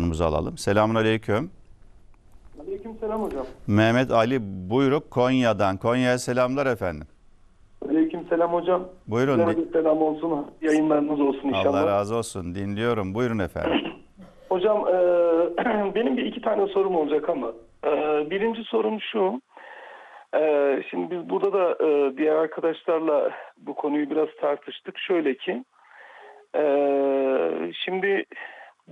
telefonumuzu alalım. Selamun aleyküm. Aleyküm selam hocam. Mehmet Ali Buyruk Konya'dan. Konya'ya selamlar efendim. Aleyküm selam hocam. Buyurun. Size selam olsun. Yayınlarınız olsun inşallah. Allah razı olsun. Dinliyorum. Buyurun efendim. Hocam e, benim bir iki tane sorum olacak ama e, birinci sorum şu. E, şimdi biz burada da e, diğer arkadaşlarla bu konuyu biraz tartıştık. Şöyle ki e, şimdi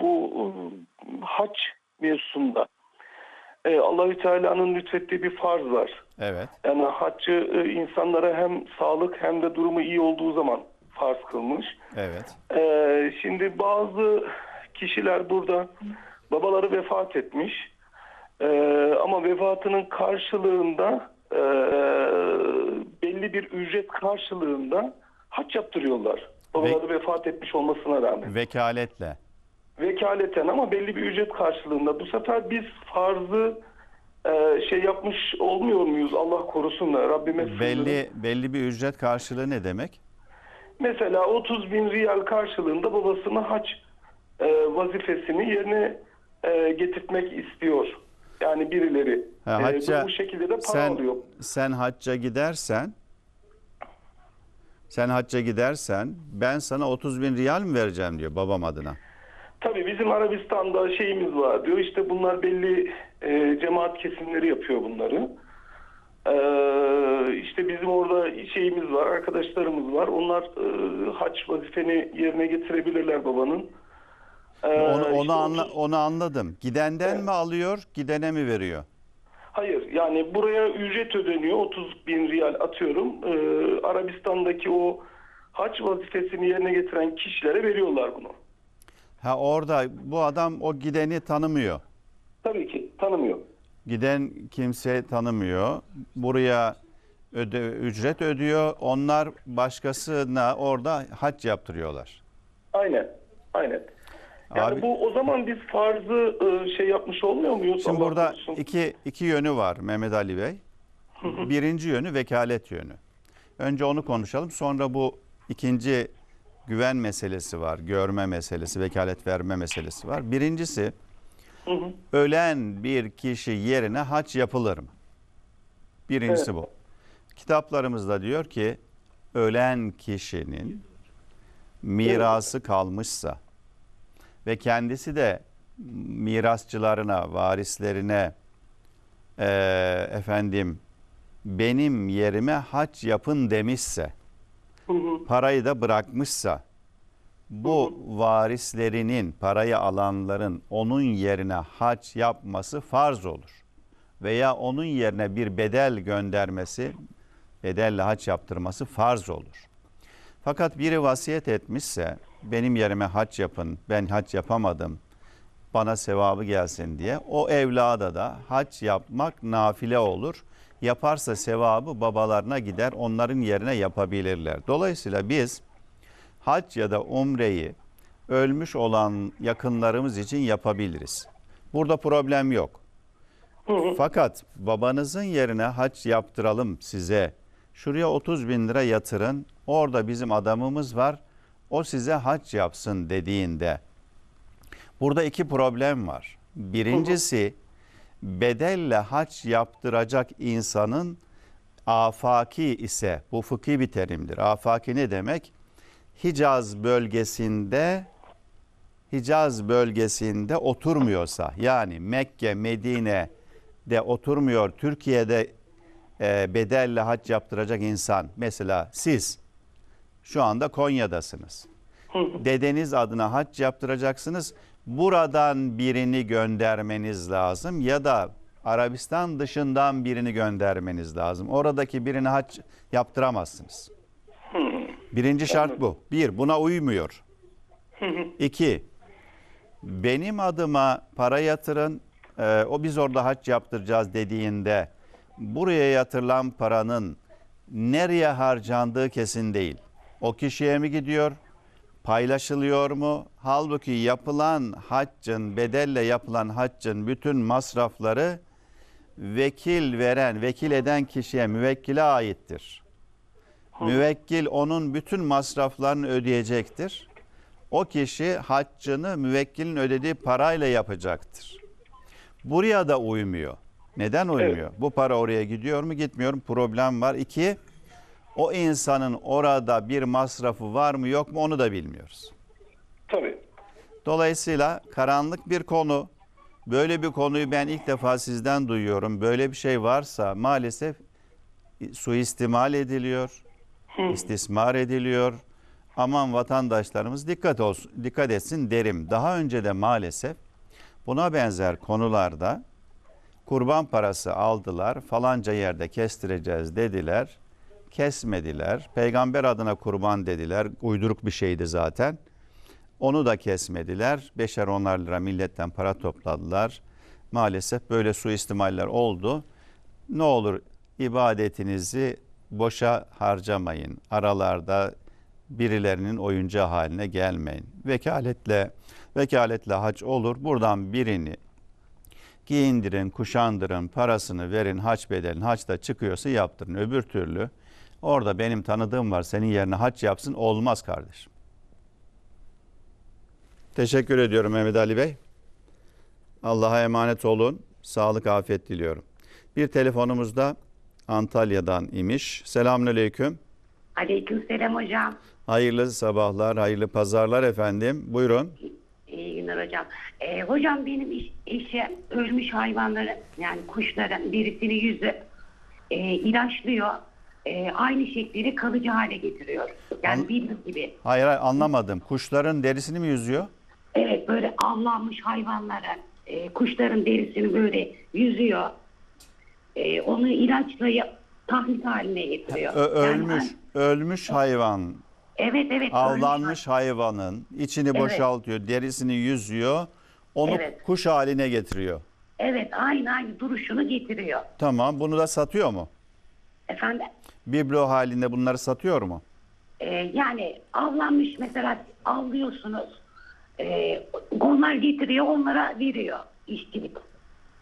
bu e, hac mevzusunda e, Allahü Teala'nın lütfettiği bir farz var. Evet. Yani haccı e, insanlara hem sağlık hem de durumu iyi olduğu zaman farz kılmış. Evet. Ee, şimdi bazı kişiler burada babaları vefat etmiş Ee, ama vefatının karşılığında e, belli bir ücret karşılığında haç yaptırıyorlar. Babaları vefat etmiş olmasına rağmen. Vekaletle. Vekaleten ama belli bir ücret karşılığında. Bu sefer biz farzı e, şey yapmış olmuyor muyuz? Allah korusun da Rabbime sığınırım. Belli belli bir ücret karşılığı ne demek? Mesela 30 bin riyal karşılığında babasının haç e, vazifesini yerine e, getirtmek istiyor. Yani birileri. Ha, E, hacca- bu, bu şekilde de para sen alıyor. sen hacca gidersen sen hacca gidersen ben sana 30 bin riyal mi vereceğim diyor babam adına. Tabii bizim Arabistan'da şeyimiz var diyor. İşte bunlar belli e, cemaat kesimleri yapıyor bunları. E, işte bizim orada şeyimiz var, arkadaşlarımız var. Onlar e, haç vazifeni yerine getirebilirler babanın. E, Onu onu işte anla, 30 onu anladım. Gidenden Evet. mi alıyor, gidene mi veriyor? Hayır yani buraya ücret ödeniyor 30 bin riyal atıyorum. Ee, Arabistan'daki o haç vazifesini yerine getiren kişilere veriyorlar bunu. Ha orada bu adam o gideni tanımıyor. Tabii ki tanımıyor. Giden kimse tanımıyor. Buraya öde, ücret ödüyor. Onlar başkasına orada hac yaptırıyorlar. Aynen. Aynen. Yani Abi- bu o zaman biz farzı e, şey yapmış olmuyor muyuz? Şimdi Allah burada iki, iki yönü var Mehmet Ali Bey. Birinci yönü vekalet yönü. Önce onu konuşalım. Sonra bu ikinci güven meselesi var. Görme meselesi, vekalet verme meselesi var. Birincisi Hı hı. ölen bir kişi yerine haç yapılır mı? Birincisi bu. Kitaplarımızda diyor ki ölen kişinin mirası kalmışsa ve kendisi de mirasçılarına, varislerine eee, efendim benim yerime haç yapın demişse, Hı hı. parayı da bırakmışsa bu varislerinin, parayı alanların onun yerine haç yapması farz olur. Veya onun yerine bir bedel göndermesi, bedelle haç yaptırması farz olur. Fakat biri vasiyet etmişse benim yerime haç yapın, ben haç yapamadım, bana sevabı gelsin diye o evlada da haç yapmak nafile olur. Yaparsa sevabı babalarına gider, onların yerine yapabilirler. Dolayısıyla biz hac ya da umreyi ölmüş olan yakınlarımız için yapabiliriz. Burada problem yok. Fakat babanızın yerine hac yaptıralım size. Şuraya 30 bin lira yatırın. Orada bizim adamımız var. O size hac yapsın dediğinde. Burada iki problem var. Birincisi bedelle hac yaptıracak insanın afaki ise bu fıkhi bir terimdir. Afaki ne demek? Hicaz bölgesinde Hicaz bölgesinde oturmuyorsa yani Mekke, Medine'de oturmuyor, Türkiye'de e, bedelle hac yaptıracak insan mesela siz şu anda Konya'dasınız. Dedeniz adına hac yaptıracaksınız. Buradan birini göndermeniz lazım ya da Arabistan dışından birini göndermeniz lazım. Oradaki birini hac yaptıramazsınız. Birinci şart bu. Bir, buna uymuyor. İki, benim adıma para yatırın, e, o biz orada hac yaptıracağız dediğinde buraya yatırılan paranın nereye harcandığı kesin değil. O kişiye mi gidiyor, paylaşılıyor mu? Halbuki yapılan haccın, bedelle yapılan haccın bütün masrafları vekil veren, vekil eden kişiye, müvekkile aittir. Müvekkil onun bütün masraflarını ödeyecektir. o kişi haccını müvekkilin ödediği parayla yapacaktır. Buraya da uymuyor. Neden uymuyor? Bu para oraya gidiyor mu gitmiyor mu problem var. İki, o insanın orada bir masrafı var mı yok mu onu da bilmiyoruz. Tabii. Dolayısıyla karanlık bir konu. Böyle bir konuyu ben ilk defa sizden duyuyorum. Böyle bir şey varsa maalesef suistimal ediliyor, istismar ediliyor. Aman vatandaşlarımız dikkat olsun, dikkat etsin derim. Daha önce de maalesef buna benzer konularda kurban parası aldılar, falanca yerde kestireceğiz dediler. Kesmediler. Peygamber adına kurban dediler. Uyduruk bir şeydi zaten. Onu da kesmediler. Beşer onar lira milletten para topladılar. Maalesef böyle suistimaller oldu. Ne olur ibadetinizi boşa harcamayın. Aralarda birilerinin oyuncağı haline gelmeyin. Vekaletle vekaletle hac olur. Buradan birini giyindirin, kuşandırın, parasını verin, haç bedelini haçta çıkıyorsa yaptırın. Öbür türlü orada benim tanıdığım var senin yerine haç yapsın olmaz kardeşim. Teşekkür ediyorum Mehmet Ali Bey. Allah'a emanet olun. Sağlık, afiyet diliyorum. Bir telefonumuz da Antalya'dan imiş. Selamünaleyküm. Aleykümselam hocam. Hayırlı sabahlar, hayırlı pazarlar efendim. Buyurun. İyi günler hocam. Ee, hocam benim iş, eşim ölmüş hayvanların yani kuşların derisini yüzü e, ilaçlıyor. E, aynı şekliyle kalıcı hale getiriyor. Yani An- bildiğiniz gibi. Hayır, hayır anlamadım. Kuşların derisini mi yüzüyor? Evet böyle avlanmış hayvanların e, kuşların derisini böyle yüzüyor. E, onu ilaçla ya- tahlit haline getiriyor. Ö- Yani ölmüş, ben- ölmüş hayvan, evet evet. avlanmış hayvanın içini boşaltıyor, derisini yüzüyor. Onu Evet. kuş haline getiriyor. Evet aynı aynı duruşunu getiriyor. Tamam, bunu da satıyor mu? Efendim? Biblo halinde bunları satıyor mu? Ee, yani avlanmış mesela avlıyorsunuz. Ee, onlar getiriyor onlara veriyor işçilik.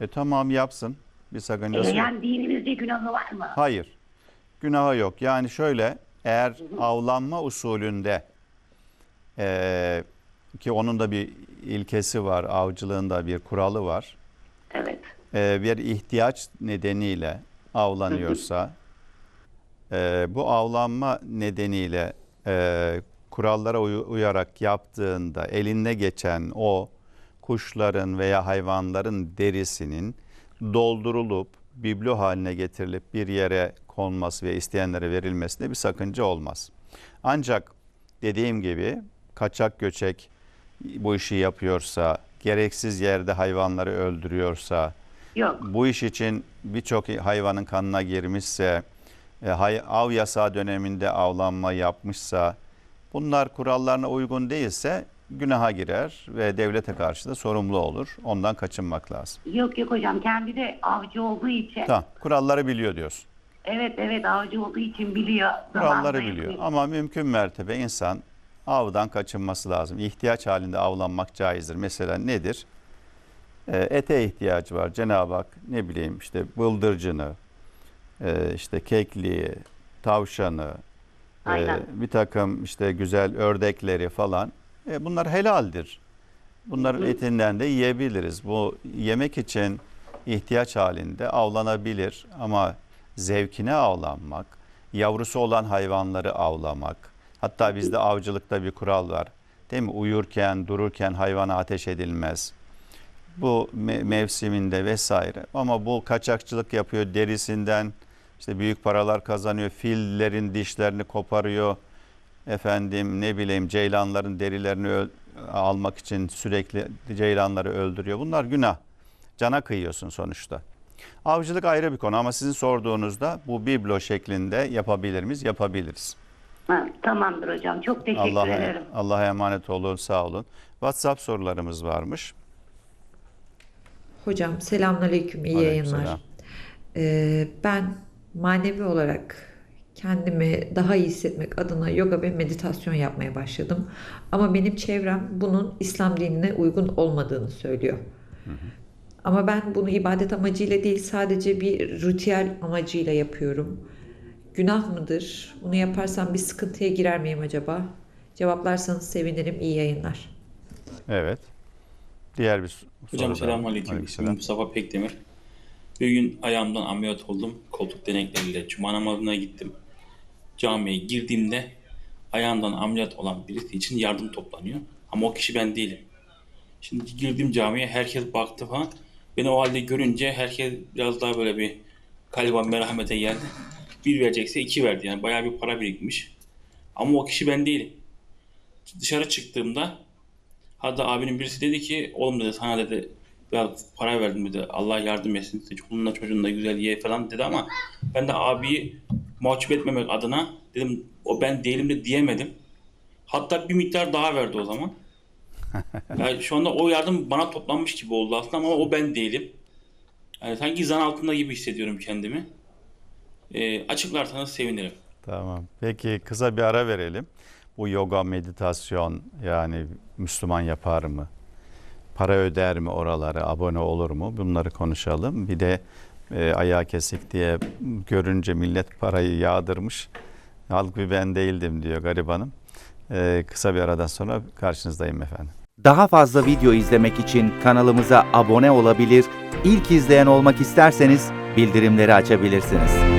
E tamam yapsın. Bir sakıncası yok. yani dinimizde günahı var mı? Hayır. Günahı yok. Yani şöyle eğer avlanma usulünde eee, ki onun da bir ilkesi var, avcılığın da bir kuralı var. Evet. Eee, bir ihtiyaç nedeniyle avlanıyorsa eee, bu avlanma nedeniyle eee, kurallara uy- uyarak yaptığında eline geçen o kuşların veya hayvanların derisinin doldurulup biblo haline getirilip bir yere konması ve isteyenlere verilmesinde bir sakınca olmaz. Ancak dediğim gibi kaçak göçek bu işi yapıyorsa, gereksiz yerde hayvanları öldürüyorsa, Yok. bu iş için birçok hayvanın kanına girmişse, e, av yasağı döneminde avlanma yapmışsa, bunlar kurallarına uygun değilse günaha girer ve devlete karşı da sorumlu olur. Ondan kaçınmak lazım. Yok yok hocam kendi de avcı olduğu için. Tamam, kuralları biliyor diyorsun. Evet evet avcı olduğu için biliyor. Kuralları biliyor. yapıyor. Ama mümkün mertebe insan avdan kaçınması lazım. İhtiyaç halinde avlanmak caizdir. Mesela nedir? E, ete ihtiyacı var. Cenab-ı Hak ne bileyim işte bıldırcını, e, işte kekliği, tavşanı, e, bir takım işte güzel ördekleri falan. E, bunlar helaldir. Bunların etinden de yiyebiliriz. Bu yemek için ihtiyaç halinde avlanabilir ama zevkine avlanmak, yavrusu olan hayvanları avlamak. Hatta bizde avcılıkta bir kural var. Değil mi? Uyurken, dururken hayvana ateş edilmez. Bu me- mevsiminde vesaire. Ama bu kaçakçılık yapıyor derisinden işte büyük paralar kazanıyor. Fillerin dişlerini koparıyor. Efendim ne bileyim ceylanların derilerini öl- almak için sürekli ceylanları öldürüyor. Bunlar günah. Cana kıyıyorsun sonuçta. Avcılık ayrı bir konu ama sizin sorduğunuzda bu biblo şeklinde yapabilir miyiz? Yapabiliriz. Ha, tamamdır hocam. Çok teşekkür Allah'a ederim. Allah'a emanet olun, sağ olun. WhatsApp sorularımız varmış. Hocam selamünaleyküm, iyi Aleykümselam. yayınlar. Ee, ben manevi olarak kendimi daha iyi hissetmek adına yoga ve meditasyon yapmaya başladım. Ama benim çevrem bunun İslam dinine uygun olmadığını söylüyor. Ama ben bunu ibadet amacıyla değil sadece bir ritüel amacıyla yapıyorum. Günah mıdır? Bunu yaparsam bir sıkıntıya girer miyim acaba? Cevaplarsanız sevinirim. İyi yayınlar. Evet. Diğer bir soru. Hocam daha. selamünaleyküm. İsmim. Mustafa Pekdemir. Bir gün ayağımdan ameliyat oldum. Koltuk denekleriyle cuma namazına gittim. Camiye girdiğimde ayağımdan ameliyat olan birisi için yardım toplanıyor. Ama o kişi ben değilim. Şimdi girdim camiye herkes baktı falan. Beni o halde görünce herkes biraz daha böyle bir galiba merhamete geldi. Bir verecekse iki verdi. Yani bayağı bir para birikmiş. Ama o kişi ben değilim. Dışarı çıktığımda Hatta abinin birisi dedi ki oğlum dedi sana dedi biraz para verdim dedi Allah yardım etsin çoluğunla çocuğunla güzel ye falan dedi ama ben de abiyi mahcup etmemek adına dedim o ben değilim de diyemedim. Hatta bir miktar daha verdi o zaman. Yani şu anda o yardım bana toplanmış gibi oldu aslında ama o ben değilim. Yani sanki zan altında gibi hissediyorum kendimi. Ee, açıklarsanız sevinirim. Tamam. Peki kısa bir ara verelim. Bu yoga, meditasyon yani Müslüman yapar mı? Para öder mi oralara? Abone olur mu? Bunları konuşalım. Bir de e, ayağı kesik diye görünce millet parayı yağdırmış. Halbuki ben değildim diyor garibanım. E, kısa bir aradan sonra karşınızdayım efendim. Daha fazla video izlemek için kanalımıza abone olabilir, ilk izleyen olmak isterseniz bildirimleri açabilirsiniz.